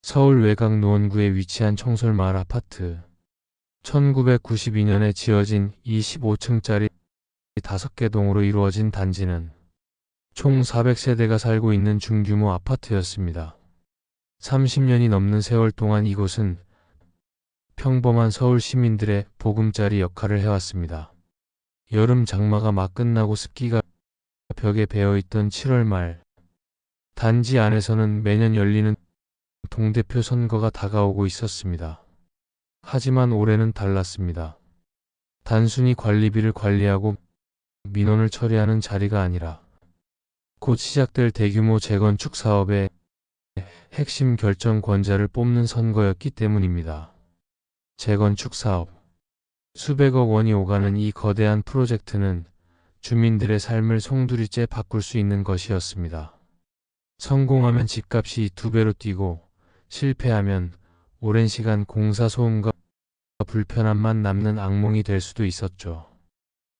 서울 외곽 노원구에 위치한 청솔마을 아파트. 1992년에 지어진 이 15층짜리 5개 동으로 이루어진 단지는 총 400세대가 살고 있는 중규모 아파트였습니다. 30년이 넘는 세월 동안 이곳은 평범한 서울 시민들의 보금자리 역할을 해왔습니다. 여름 장마가 막 끝나고 습기가 벽에 배어있던 7월 말, 단지 안에서는 매년 열리는 동대표 선거가 다가오고 있었습니다. 하지만 올해는 달랐습니다. 단순히 관리비를 관리하고 민원을 처리하는 자리가 아니라 곧 시작될 대규모 재건축 사업의 핵심 결정권자를 뽑는 선거였기 때문입니다. 재건축 사업. 수백억 원이 오가는 이 거대한 프로젝트는 주민들의 삶을 송두리째 바꿀 수 있는 것이었습니다. 성공하면 집값이 두 배로 뛰고 실패하면 오랜 시간 공사 소음과 불편함만 남는 악몽이 될 수도 있었죠.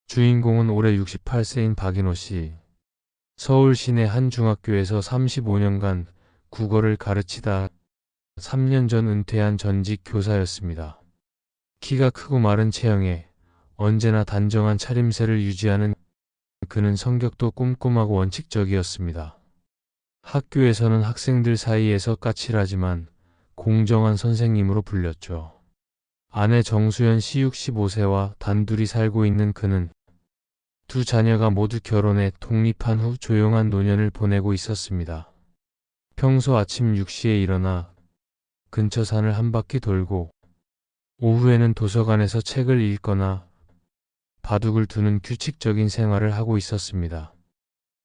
주인공은 올해 68세인 박인호 씨. 서울 시내 한 중학교에서 35년간 국어를 가르치다 3년 전 은퇴한 전직 교사였습니다. 키가 크고 마른 체형에 언제나 단정한 차림새를 유지하는 그는 성격도 꼼꼼하고 원칙적이었습니다. 학교에서는 학생들 사이에서 까칠하지만 공정한 선생님으로 불렸죠. 아내 정수연 씨 65세와 단둘이 살고 있는 그는 두 자녀가 모두 결혼해 독립한 후 조용한 노년을 보내고 있었습니다. 평소 아침 6시에 일어나 근처 산을 한 바퀴 돌고 오후에는 도서관에서 책을 읽거나 바둑을 두는 규칙적인 생활을 하고 있었습니다.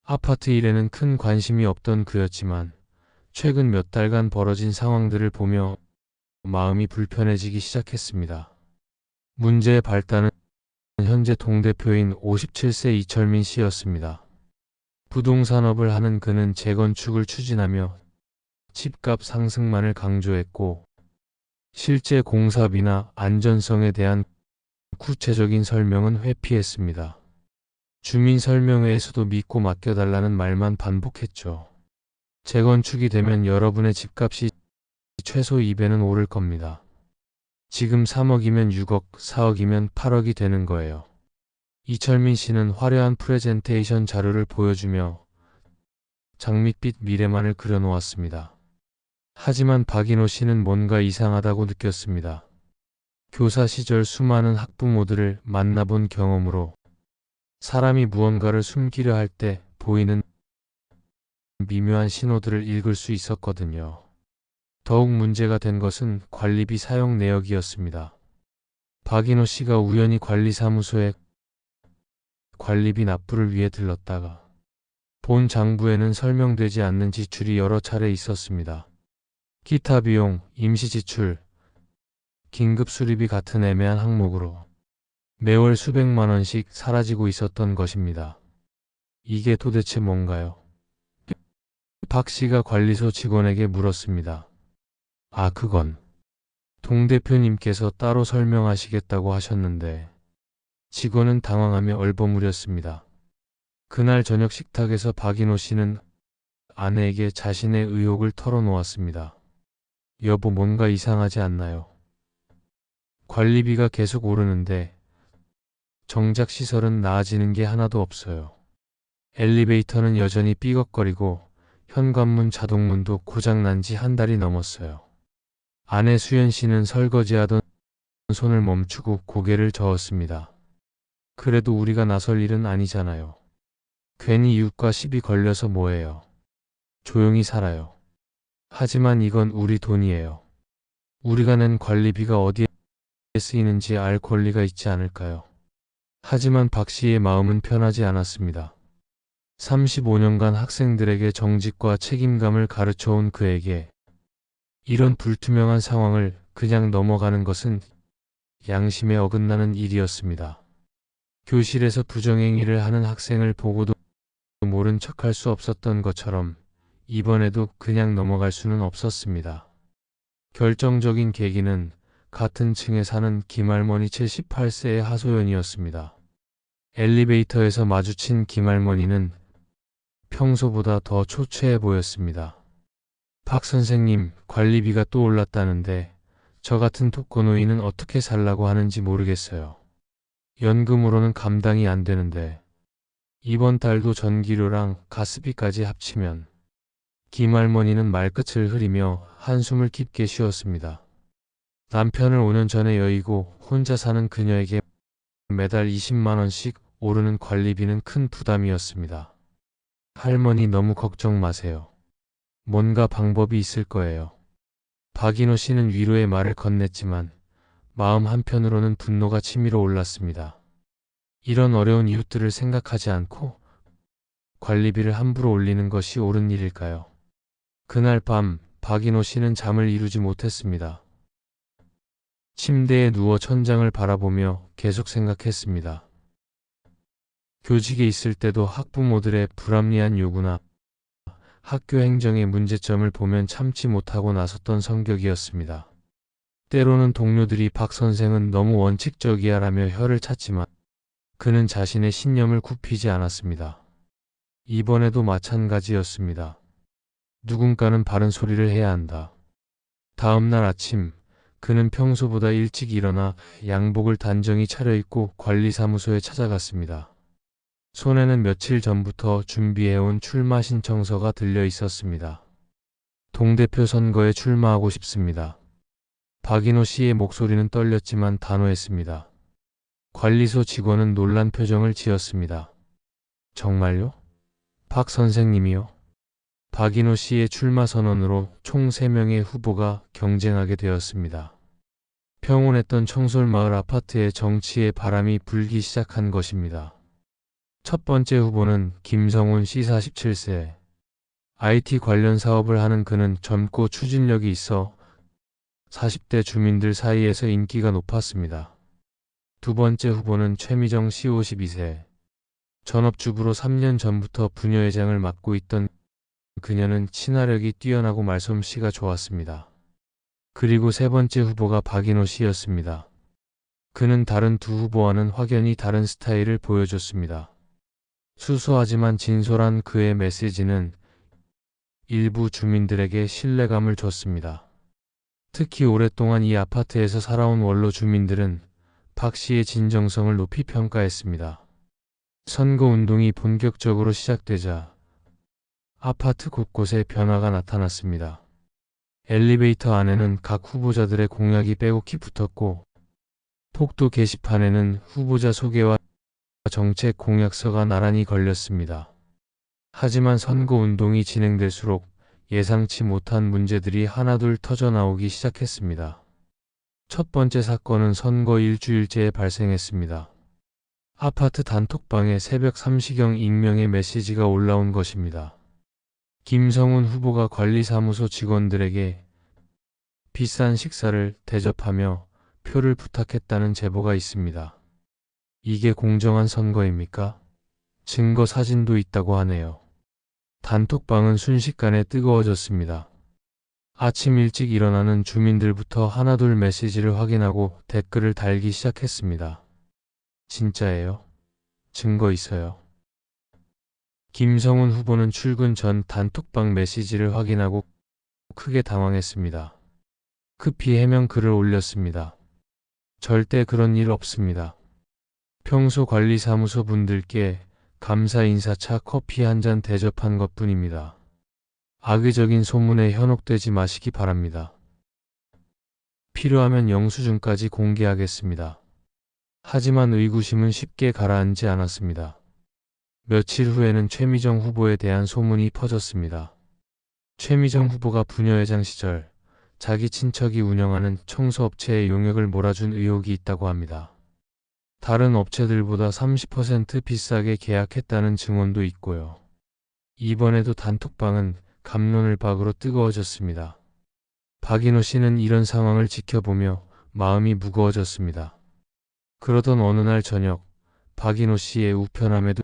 아파트 일에는 큰 관심이 없던 그였지만 최근 몇 달간 벌어진 상황들을 보며 마음이 불편해지기 시작했습니다. 문제의 발단은 현재 동대표인 57세 이철민 씨였습니다. 부동산업을 하는 그는 재건축을 추진하며 집값 상승만을 강조했고 실제 공사비나 안전성에 대한 구체적인 설명은 회피했습니다. 주민 설명회에서도 믿고 맡겨달라는 말만 반복했죠. 재건축이 되면 여러분의 집값이 최소 2배는 오를 겁니다. 지금 3억이면 6억, 4억이면 8억이 되는 거예요. 이철민 씨는 화려한 프레젠테이션 자료를 보여주며 장밋빛 미래만을 그려놓았습니다. 하지만 박인호 씨는 뭔가 이상하다고 느꼈습니다. 교사 시절 수많은 학부모들을 만나본 경험으로 사람이 무언가를 숨기려 할 때 보이는 미묘한 신호들을 읽을 수 있었거든요. 더욱 문제가 된 것은 관리비 사용 내역이었습니다. 박인호 씨가 우연히 관리사무소에 관리비 납부를 위해 들렀다가 본 장부에는 설명되지 않는 지출이 여러 차례 있었습니다. 기타 비용, 임시 지출, 긴급 수리비 같은 애매한 항목으로 매월 수백만 원씩 사라지고 있었던 것입니다. 이게 도대체 뭔가요? 박 씨가 관리소 직원에게 물었습니다. 아, 그건 동 대표님께서 따로 설명하시겠다고 하셨는데 직원은 당황하며 얼버무렸습니다. 그날 저녁 식탁에서 박인호 씨는 아내에게 자신의 의혹을 털어놓았습니다. 여보 뭔가 이상하지 않나요? 관리비가 계속 오르는데 정작 시설은 나아지는 게 하나도 없어요. 엘리베이터는 여전히 삐걱거리고 현관문 자동문도 고장난 지 한 달이 넘었어요. 아내 수연 씨는 설거지하던 손을 멈추고 고개를 저었습니다. 그래도 우리가 나설 일은 아니잖아요. 괜히 이웃과 시비 걸려서 뭐해요. 조용히 살아요. 하지만 이건 우리 돈이에요. 우리가 낸 관리비가 어디에 쓰이는지 알 권리가 있지 않을까요? 하지만 박 씨의 마음은 편하지 않았습니다. 35년간 학생들에게 정직과 책임감을 가르쳐온 그에게 이런 불투명한 상황을 그냥 넘어가는 것은 양심에 어긋나는 일이었습니다. 교실에서 부정행위를 하는 학생을 보고도 모른 척할 수 없었던 것처럼 이번에도 그냥 넘어갈 수는 없었습니다. 결정적인 계기는 같은 층에 사는 김할머니 78세의 하소연이었습니다. 엘리베이터에서 마주친 김할머니는 평소보다 더 초췌해 보였습니다. 박 선생님, 관리비가 또 올랐다는데 저 같은 독거노인은 어떻게 살라고 하는지 모르겠어요. 연금으로는 감당이 안 되는데 이번 달도 전기료랑 가스비까지 합치면 김할머니는 말끝을 흐리며 한숨을 깊게 쉬었습니다. 남편을 5년 전에 여의고 혼자 사는 그녀에게 매달 20만 원씩 오르는 관리비는 큰 부담이었습니다. 할머니 너무 걱정 마세요. 뭔가 방법이 있을 거예요. 박인호 씨는 위로의 말을 건넸지만 마음 한편으로는 분노가 치밀어 올랐습니다. 이런 어려운 이웃들을 생각하지 않고 관리비를 함부로 올리는 것이 옳은 일일까요? 그날 밤 박인호 씨는 잠을 이루지 못했습니다. 침대에 누워 천장을 바라보며 계속 생각했습니다. 교직에 있을 때도 학부모들의 불합리한 요구나 학교 행정의 문제점을 보면 참지 못하고 나섰던 성격이었습니다. 때로는 동료들이 박 선생은 너무 원칙적이야 라며 혀를 찼지만 그는 자신의 신념을 굽히지 않았습니다. 이번에도 마찬가지였습니다. 누군가는 바른 소리를 해야 한다. 다음 날 아침 그는 평소보다 일찍 일어나 양복을 단정히 차려입고 관리사무소에 찾아갔습니다. 손에는 며칠 전부터 준비해온 출마 신청서가 들려 있었습니다. 동대표 선거에 출마하고 싶습니다. 박인호 씨의 목소리는 떨렸지만 단호했습니다. 관리소 직원은 놀란 표정을 지었습니다. 정말요? 박 선생님이요? 박인호 씨의 출마 선언으로 총 3명의 후보가 경쟁하게 되었습니다. 평온했던 청솔마을 아파트에 정치의 바람이 불기 시작한 것입니다. 첫 번째 후보는 김성훈 씨 47세. IT 관련 사업을 하는 그는 젊고 추진력이 있어 40대 주민들 사이에서 인기가 높았습니다. 두 번째 후보는 최미정 씨 52세. 전업주부로 3년 전부터 부녀회장을 맡고 있던 그녀는 친화력이 뛰어나고 말솜씨가 좋았습니다. 그리고 세 번째 후보가 박인호 씨였습니다. 그는 다른 두 후보와는 확연히 다른 스타일을 보여줬습니다. 수수하지만 진솔한 그의 메시지는 일부 주민들에게 신뢰감을 줬습니다. 특히 오랫동안 이 아파트에서 살아온 원로 주민들은 박 씨의 진정성을 높이 평가했습니다. 선거 운동이 본격적으로 시작되자 아파트 곳곳에 변화가 나타났습니다. 엘리베이터 안에는 각 후보자들의 공약이 빼곡히 붙었고 폭도 게시판에는 후보자 소개와 정책 공약서가 나란히 걸렸습니다. 하지만 선거 운동이 진행될수록 예상치 못한 문제들이 하나둘 터져 나오기 시작했습니다. 첫 번째 사건은 선거 일주일째에 발생했습니다. 아파트 단톡방에 새벽 3시경 익명의 메시지가 올라온 것입니다. 김성훈 후보가 관리사무소 직원들에게 비싼 식사를 대접하며 표를 부탁했다는 제보가 있습니다. 이게 공정한 선거입니까? 증거 사진도 있다고 하네요. 단톡방은 순식간에 뜨거워졌습니다. 아침 일찍 일어나는 주민들부터 하나둘 메시지를 확인하고 댓글을 달기 시작했습니다. 진짜예요? 증거 있어요. 김성훈 후보는 출근 전 단톡방 메시지를 확인하고 크게 당황했습니다. 급히 해명 글을 올렸습니다. 절대 그런 일 없습니다. 평소 관리사무소 분들께 감사 인사차 커피 한 잔 대접한 것 뿐입니다. 악의적인 소문에 현혹되지 마시기 바랍니다. 필요하면 영수증까지 공개하겠습니다. 하지만 의구심은 쉽게 가라앉지 않았습니다. 며칠 후에는 최미정 후보에 대한 소문이 퍼졌습니다. 최미정 후보가 부녀회장 시절 자기 친척이 운영하는 청소업체의 용역을 몰아준 의혹이 있다고 합니다. 다른 업체들보다 30% 비싸게 계약했다는 증언도 있고요. 이번에도 단톡방은 감론을 박으로 뜨거워졌습니다. 박인호 씨는 이런 상황을 지켜보며 마음이 무거워졌습니다. 그러던 어느 날 저녁, 박인호 씨의 우편함에도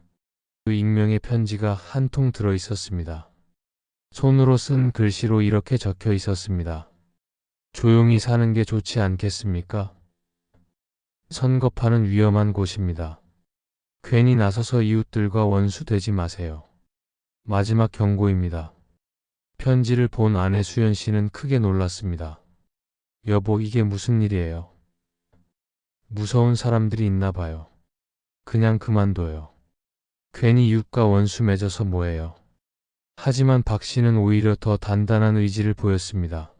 익명의 편지가 한 통 들어 있었습니다. 손으로 쓴 글씨로 이렇게 적혀 있었습니다. 조용히 사는 게 좋지 않겠습니까? 선거판은 위험한 곳입니다. 괜히 나서서 이웃들과 원수 되지 마세요. 마지막 경고입니다. 편지를 본 아내 수연 씨는 크게 놀랐습니다. 여보, 이게 무슨 일이에요? 무서운 사람들이 있나 봐요. 그냥 그만둬요. 괜히 육과 원수 맺어서 뭐해요. 하지만 박 씨는 오히려 더 단단한 의지를 보였습니다.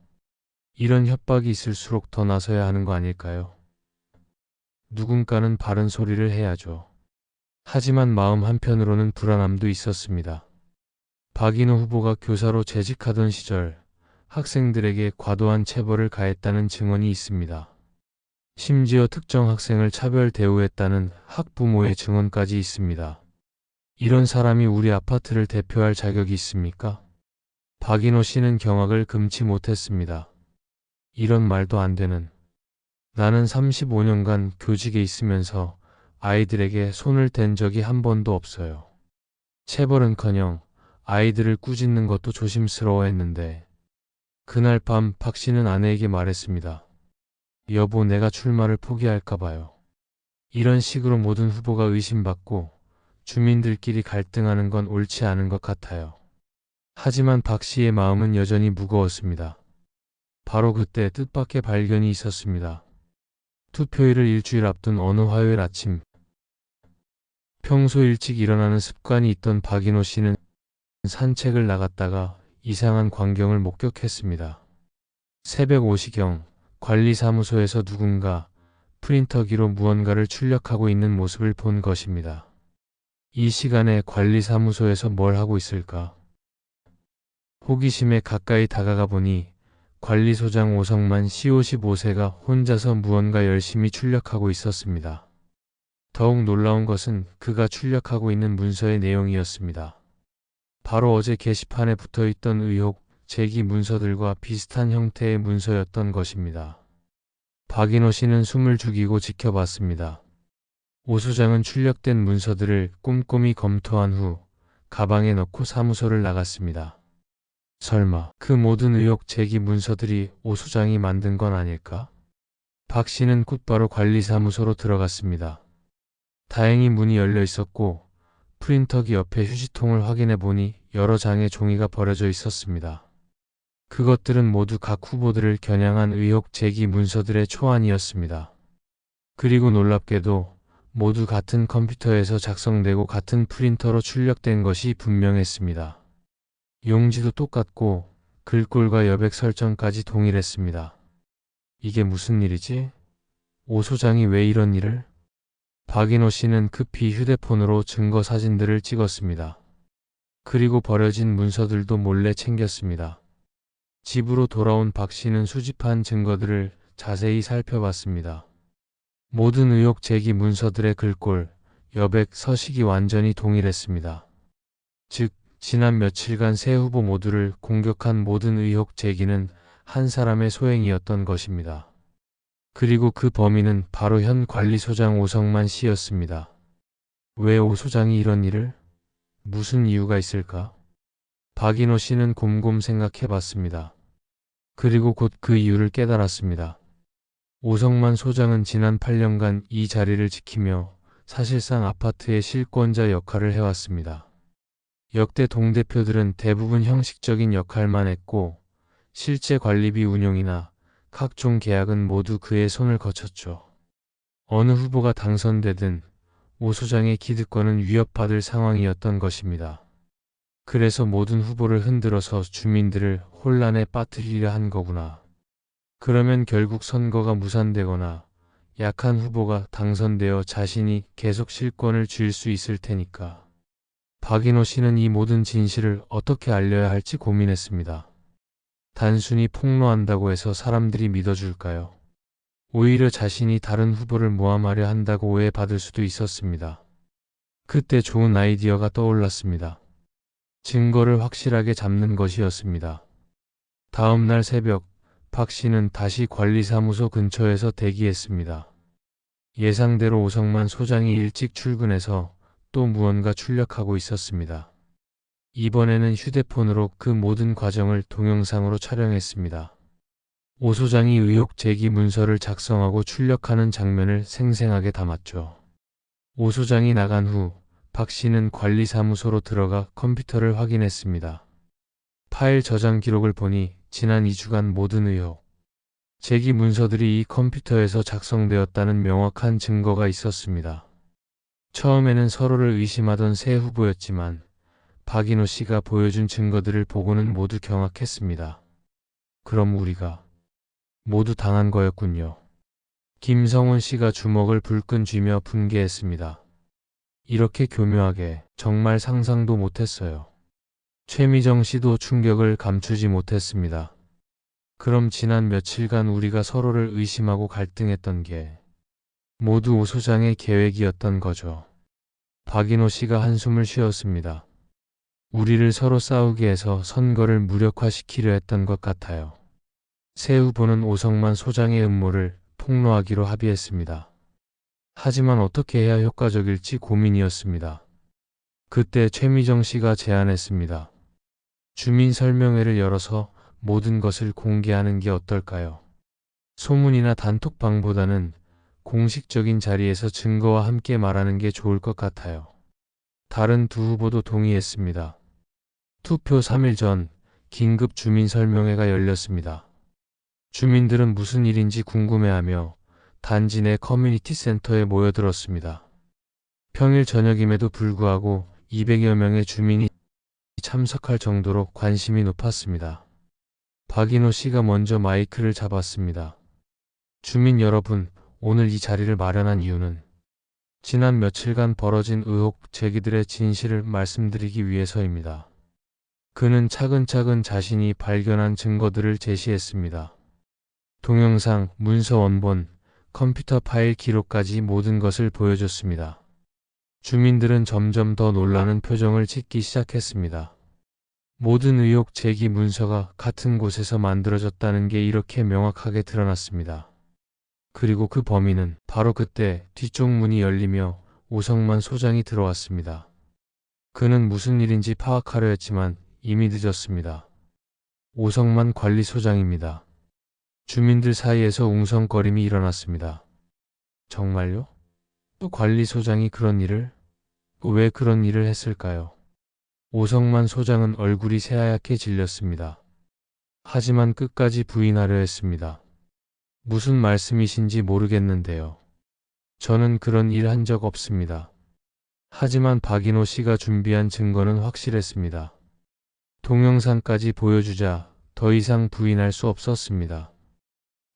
이런 협박이 있을수록 더 나서야 하는 거 아닐까요? 누군가는 바른 소리를 해야죠. 하지만 마음 한편으로는 불안함도 있었습니다. 박인호 후보가 교사로 재직하던 시절 학생들에게 과도한 체벌을 가했다는 증언이 있습니다. 심지어 특정 학생을 차별 대우했다는 학부모의 증언까지 있습니다. 이런 사람이 우리 아파트를 대표할 자격이 있습니까? 박인호 씨는 경악을 금치 못했습니다. 이런 말도 안 되는. 나는 35년간 교직에 있으면서 아이들에게 손을 댄 적이 한 번도 없어요. 체벌은커녕 아이들을 꾸짖는 것도 조심스러워했는데 그날 밤 박 씨는 아내에게 말했습니다. 여보 내가 출마를 포기할까 봐요. 이런 식으로 모든 후보가 의심받고 주민들끼리 갈등하는 건 옳지 않은 것 같아요. 하지만 박 씨의 마음은 여전히 무거웠습니다. 바로 그때 뜻밖의 발견이 있었습니다. 투표일을 일주일 앞둔 어느 화요일 아침 평소 일찍 일어나는 습관이 있던 박인호 씨는 산책을 나갔다가 이상한 광경을 목격했습니다. 새벽 5시경 관리사무소에서 누군가 프린터기로 무언가를 출력하고 있는 모습을 본 것입니다. 이 시간에 관리사무소에서 뭘 하고 있을까? 호기심에 가까이 다가가 보니 관리소장 오성만 C55세가 혼자서 무언가 열심히 출력하고 있었습니다. 더욱 놀라운 것은 그가 출력하고 있는 문서의 내용이었습니다. 바로 어제 게시판에 붙어 있던 의혹 제기 문서들과 비슷한 형태의 문서였던 것입니다. 박인호 씨는 숨을 죽이고 지켜봤습니다. 오 소장은 출력된 문서들을 꼼꼼히 검토한 후 가방에 넣고 사무소를 나갔습니다. 설마 그 모든 의혹 제기 문서들이 오 소장이 만든 건 아닐까? 박 씨는 곧바로 관리사무소로 들어갔습니다. 다행히 문이 열려 있었고 프린터기 옆에 휴지통을 확인해 보니 여러 장의 종이가 버려져 있었습니다. 그것들은 모두 각 후보들을 겨냥한 의혹 제기 문서들의 초안이었습니다. 그리고 놀랍게도 모두 같은 컴퓨터에서 작성되고 같은 프린터로 출력된 것이 분명했습니다. 용지도 똑같고 글꼴과 여백 설정까지 동일했습니다. 이게 무슨 일이지? 오 소장이 왜 이런 일을? 박인호 씨는 급히 휴대폰으로 증거 사진들을 찍었습니다. 그리고 버려진 문서들도 몰래 챙겼습니다. 집으로 돌아온 박 씨는 수집한 증거들을 자세히 살펴봤습니다. 모든 의혹 제기 문서들의 글꼴, 여백, 서식이 완전히 동일했습니다. 즉, 지난 며칠간 세 후보 모두를 공격한 모든 의혹 제기는 한 사람의 소행이었던 것입니다. 그리고 그 범인은 바로 현 관리소장 오성만 씨였습니다. 왜 오 소장이 이런 일을? 무슨 이유가 있을까? 박인호 씨는 곰곰 생각해 봤습니다. 그리고 곧 그 이유를 깨달았습니다. 오성만 소장은 지난 8년간 이 자리를 지키며 사실상 아파트의 실권자 역할을 해왔습니다. 역대 동대표들은 대부분 형식적인 역할만 했고 실제 관리비 운용이나 각종 계약은 모두 그의 손을 거쳤죠. 어느 후보가 당선되든 오 소장의 기득권은 위협받을 상황이었던 것입니다. 그래서 모든 후보를 흔들어서 주민들을 혼란에 빠뜨리려 한 거구나. 그러면 결국 선거가 무산되거나 약한 후보가 당선되어 자신이 계속 실권을 쥘 수 있을 테니까. 박인호 씨는 이 모든 진실을 어떻게 알려야 할지 고민했습니다. 단순히 폭로한다고 해서 사람들이 믿어줄까요? 오히려 자신이 다른 후보를 모함하려 한다고 오해받을 수도 있었습니다. 그때 좋은 아이디어가 떠올랐습니다. 증거를 확실하게 잡는 것이었습니다. 다음 날 새벽, 박 씨는 다시 관리사무소 근처에서 대기했습니다. 예상대로 오성만 소장이 일찍 출근해서 또 무언가 출력하고 있었습니다. 이번에는 휴대폰으로 그 모든 과정을 동영상으로 촬영했습니다. 오 소장이 의혹 제기 문서를 작성하고 출력하는 장면을 생생하게 담았죠. 오 소장이 나간 후 박 씨는 관리사무소로 들어가 컴퓨터를 확인했습니다. 파일 저장 기록을 보니 지난 2주간 모든 의혹, 제기 문서들이 이 컴퓨터에서 작성되었다는 명확한 증거가 있었습니다. 처음에는 서로를 의심하던 새 후보였지만 박인호 씨가 보여준 증거들을 보고는 모두 경악했습니다. 그럼 우리가 모두 당한 거였군요. 김성훈 씨가 주먹을 불끈 쥐며 분개했습니다. 이렇게 교묘하게 정말 상상도 못했어요. 최미정 씨도 충격을 감추지 못했습니다. 그럼 지난 며칠간 우리가 서로를 의심하고 갈등했던 게 모두 오 소장의 계획이었던 거죠. 박인호 씨가 한숨을 쉬었습니다. 우리를 서로 싸우게 해서 선거를 무력화시키려 했던 것 같아요. 새 후보는 오성만 소장의 음모를 폭로하기로 합의했습니다. 하지만 어떻게 해야 효과적일지 고민이었습니다. 그때 최미정 씨가 제안했습니다. 주민 설명회를 열어서 모든 것을 공개하는 게 어떨까요? 소문이나 단톡방보다는 공식적인 자리에서 증거와 함께 말하는 게 좋을 것 같아요. 다른 두 후보도 동의했습니다. 투표 3일 전 긴급 주민 설명회가 열렸습니다. 주민들은 무슨 일인지 궁금해하며 단지 내 커뮤니티 센터에 모여들었습니다. 평일 저녁임에도 불구하고 200여 명의 주민이 참석할 정도로 관심이 높았습니다. 박인호 씨가 먼저 마이크를 잡았습니다. 주민 여러분, 오늘 이 자리를 마련한 이유는 지난 며칠간 벌어진 의혹 제기들의 진실을 말씀드리기 위해서입니다. 그는 차근차근 자신이 발견한 증거들을 제시했습니다. 동영상, 문서 원본, 컴퓨터 파일 기록까지 모든 것을 보여줬습니다. 주민들은 점점 더 놀라는 표정을 짓기 시작했습니다. 모든 의혹 제기 문서가 같은 곳에서 만들어졌다는 게 이렇게 명확하게 드러났습니다. 그리고 그 범인은 바로 그때 뒤쪽 문이 열리며 오성만 소장이 들어왔습니다. 그는 무슨 일인지 파악하려 했지만 이미 늦었습니다. 오성만 관리소장입니다. 주민들 사이에서 웅성거림이 일어났습니다. 정말요? 또 관리소장이 그런 일을? 왜 그런 일을 했을까요? 오성만 소장은 얼굴이 새하얗게 질렸습니다. 하지만 끝까지 부인하려 했습니다. 무슨 말씀이신지 모르겠는데요. 저는 그런 일 한 적 없습니다. 하지만 박인호 씨가 준비한 증거는 확실했습니다. 동영상까지 보여주자 더 이상 부인할 수 없었습니다.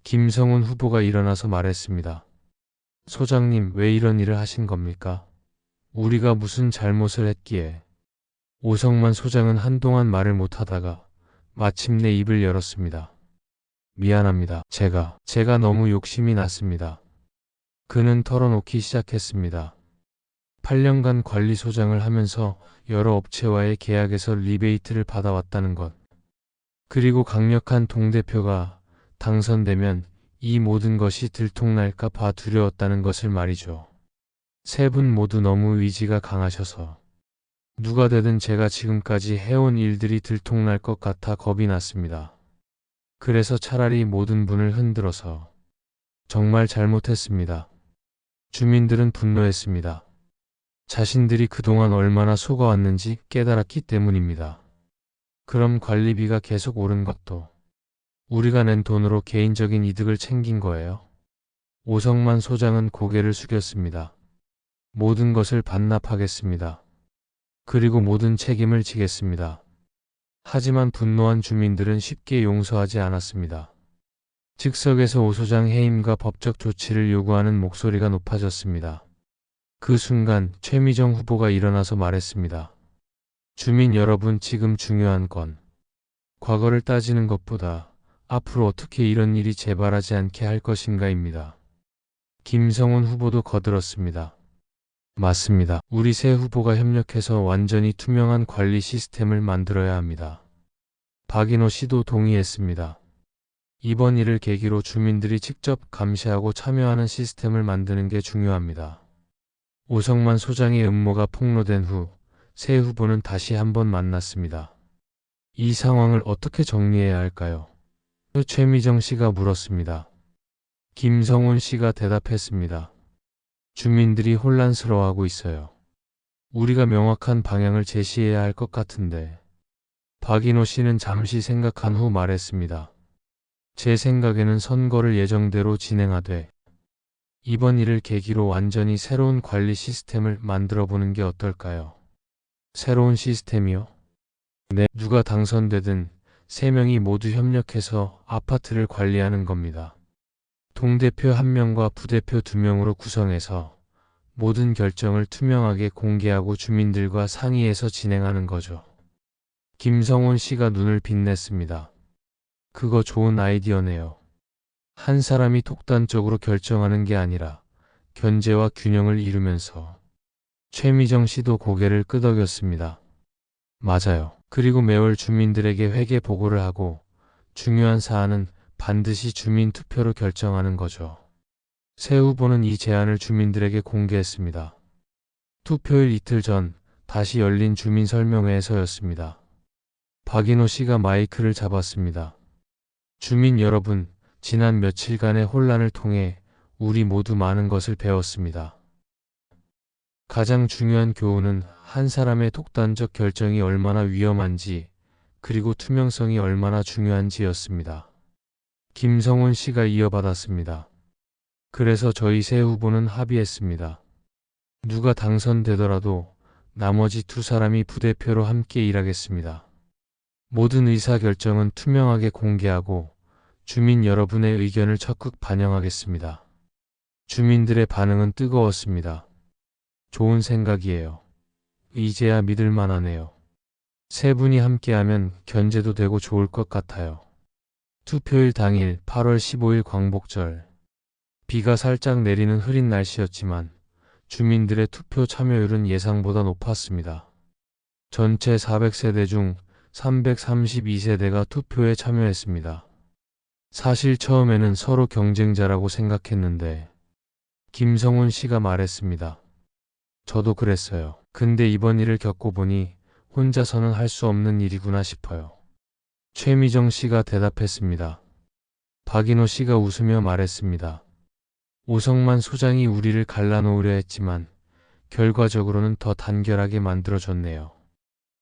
김성훈 후보가 일어나서 말했습니다. 소장님, 왜 이런 일을 하신 겁니까? 우리가 무슨 잘못을 했기에. 오성만 소장은 한동안 말을 못하다가 마침내 입을 열었습니다. 미안합니다. 제가, 제가 너무 욕심이 났습니다. 그는 털어놓기 시작했습니다. 8년간 관리소장을 하면서 여러 업체와의 계약에서 리베이트를 받아왔다는 것. 그리고 강력한 동대표가 당선되면 이 모든 것이 들통날까 봐 두려웠다는 것을 말이죠. 세 분 모두 너무 의지가 강하셔서 누가 되든 제가 지금까지 해온 일들이 들통날 것 같아 겁이 났습니다. 그래서 차라리 모든 분을 흔들어서 정말 잘못했습니다. 주민들은 분노했습니다. 자신들이 그동안 얼마나 속아왔는지 깨달았기 때문입니다. 그럼 관리비가 계속 오른 것도 우리가 낸 돈으로 개인적인 이득을 챙긴 거예요. 오성만 소장은 고개를 숙였습니다. 모든 것을 반납하겠습니다. 그리고 모든 책임을 지겠습니다. 하지만 분노한 주민들은 쉽게 용서하지 않았습니다. 즉석에서 오 소장 해임과 법적 조치를 요구하는 목소리가 높아졌습니다. 그 순간 최미정 후보가 일어나서 말했습니다. 주민 여러분 지금 중요한 건 과거를 따지는 것보다 앞으로 어떻게 이런 일이 재발하지 않게 할 것인가입니다. 김성훈 후보도 거들었습니다. 맞습니다. 우리 새 후보가 협력해서 완전히 투명한 관리 시스템을 만들어야 합니다. 박인호 씨도 동의했습니다. 이번 일을 계기로 주민들이 직접 감시하고 참여하는 시스템을 만드는 게 중요합니다. 오성만 소장의 음모가 폭로된 후 새 후보는 다시 한번 만났습니다. 이 상황을 어떻게 정리해야 할까요? 최미정 씨가 물었습니다. 김성훈 씨가 대답했습니다. 주민들이 혼란스러워하고 있어요. 우리가 명확한 방향을 제시해야 할 것 같은데. 박인호 씨는 잠시 생각한 후 말했습니다. 제 생각에는 선거를 예정대로 진행하되 이번 일을 계기로 완전히 새로운 관리 시스템을 만들어 보는 게 어떨까요? 새로운 시스템이요? 네, 누가 당선되든 세 명이 모두 협력해서 아파트를 관리하는 겁니다. 동대표 한 명과 부대표 두 명으로 구성해서 모든 결정을 투명하게 공개하고 주민들과 상의해서 진행하는 거죠. 김성훈 씨가 눈을 빛냈습니다. 그거 좋은 아이디어네요. 한 사람이 독단적으로 결정하는 게 아니라 견제와 균형을 이루면서 최미정 씨도 고개를 끄덕였습니다. 맞아요. 그리고 매월 주민들에게 회계 보고를 하고 중요한 사안은 반드시 주민 투표로 결정하는 거죠. 새 후보는 이 제안을 주민들에게 공개했습니다. 투표일 이틀 전 다시 열린 주민 설명회에서였습니다. 박인호 씨가 마이크를 잡았습니다. 주민 여러분, 지난 며칠간의 혼란을 통해 우리 모두 많은 것을 배웠습니다. 가장 중요한 교훈은 한 사람의 독단적 결정이 얼마나 위험한지 그리고 투명성이 얼마나 중요한지였습니다. 김성훈 씨가 이어받았습니다. 그래서 저희 새 후보는 합의했습니다. 누가 당선되더라도 나머지 두 사람이 부대표로 함께 일하겠습니다. 모든 의사 결정은 투명하게 공개하고 주민 여러분의 의견을 적극 반영하겠습니다. 주민들의 반응은 뜨거웠습니다. 좋은 생각이에요. 이제야 믿을 만 하네요. 세 분이 함께하면 견제도 되고 좋을 것 같아요. 투표일 당일 8월 15일 광복절. 비가 살짝 내리는 흐린 날씨였지만 주민들의 투표 참여율은 예상보다 높았습니다. 전체 400세대 중 332세대가 투표에 참여했습니다. 사실 처음에는 서로 경쟁자라고 생각했는데 김성훈 씨가 말했습니다. 저도 그랬어요. 근데 이번 일을 겪어보니 혼자서는 할 수 없는 일이구나 싶어요. 최미정 씨가 대답했습니다. 박인호 씨가 웃으며 말했습니다. 오성만 소장이 우리를 갈라놓으려 했지만 결과적으로는 더 단결하게 만들어줬네요.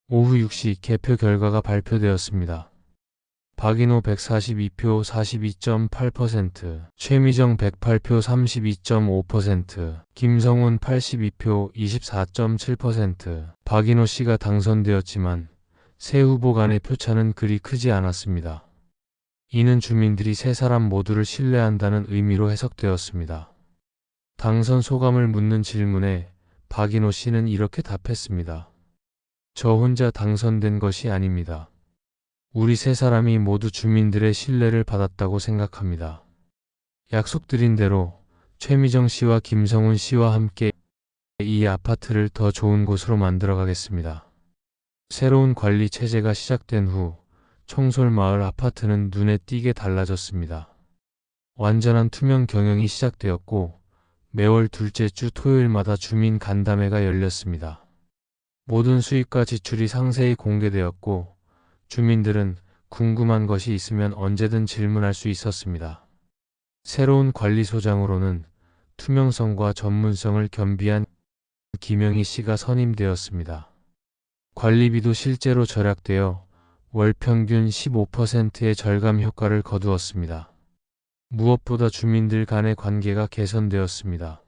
오후 6시 개표 결과가 발표되었습니다. 박인호 142표 42.8%, 최미정 108표 32.5%, 김성훈 82표 24.7%, 박인호 씨가 당선되었지만 새 후보 간의 표차는 그리 크지 않았습니다. 이는 주민들이 세 사람 모두를 신뢰한다는 의미로 해석되었습니다. 당선 소감을 묻는 질문에 박인호 씨는 이렇게 답했습니다. 저 혼자 당선된 것이 아닙니다. 우리 세 사람이 모두 주민들의 신뢰를 받았다고 생각합니다. 약속드린 대로 최미정 씨와 김성훈 씨와 함께 이 아파트를 더 좋은 곳으로 만들어 가겠습니다. 새로운 관리 체제가 시작된 후 청솔마을 아파트는 눈에 띄게 달라졌습니다. 완전한 투명 경영이 시작되었고 매월 둘째 주 토요일마다 주민 간담회가 열렸습니다. 모든 수입과 지출이 상세히 공개되었고 주민들은 궁금한 것이 있으면 언제든 질문할 수 있었습니다. 새로운 관리소장으로는 투명성과 전문성을 겸비한 김영희 씨가 선임되었습니다. 관리비도 실제로 절약되어 월 평균 15%의 절감 효과를 거두었습니다. 무엇보다 주민들 간의 관계가 개선되었습니다.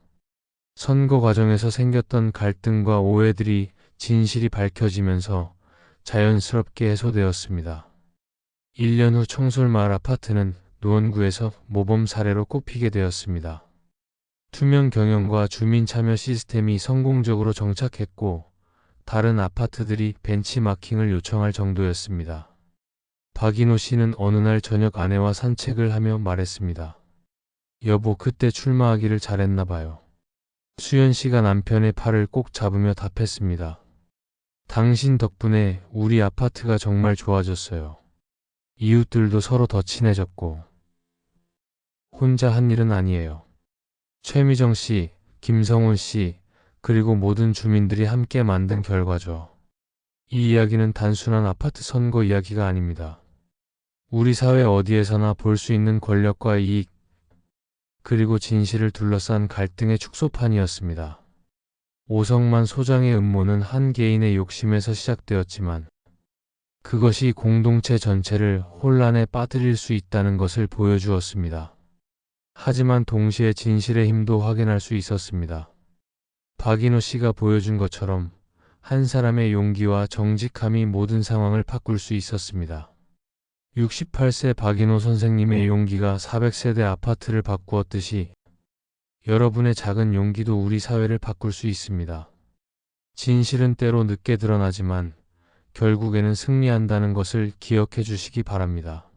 선거 과정에서 생겼던 갈등과 오해들이 진실이 밝혀지면서 자연스럽게 해소되었습니다. 1년 후 청솔마을 아파트는 노원구에서 모범 사례로 꼽히게 되었습니다. 투명 경영과 주민 참여 시스템이 성공적으로 정착했고 다른 아파트들이 벤치마킹을 요청할 정도였습니다. 박인호 씨는 어느 날 저녁 아내와 산책을 하며 말했습니다. 여보, 그때 출마하기를 잘했나 봐요. 수연 씨가 남편의 팔을 꼭 잡으며 답했습니다. 당신 덕분에 우리 아파트가 정말 좋아졌어요. 이웃들도 서로 더 친해졌고. 혼자 한 일은 아니에요. 최미정 씨, 김성훈 씨, 그리고 모든 주민들이 함께 만든 결과죠. 이 이야기는 단순한 아파트 선거 이야기가 아닙니다. 우리 사회 어디에서나 볼 수 있는 권력과 이익, 그리고 진실을 둘러싼 갈등의 축소판이었습니다. 오성만 소장의 음모는 한 개인의 욕심에서 시작되었지만 그것이 공동체 전체를 혼란에 빠뜨릴 수 있다는 것을 보여주었습니다. 하지만 동시에 진실의 힘도 확인할 수 있었습니다. 박인호 씨가 보여준 것처럼 한 사람의 용기와 정직함이 모든 상황을 바꿀 수 있었습니다. 68세 박인호 선생님의 용기가 400세대 아파트를 바꾸었듯이 여러분의 작은 용기도 우리 사회를 바꿀 수 있습니다. 진실은 때로 늦게 드러나지만 결국에는 승리한다는 것을 기억해 주시기 바랍니다.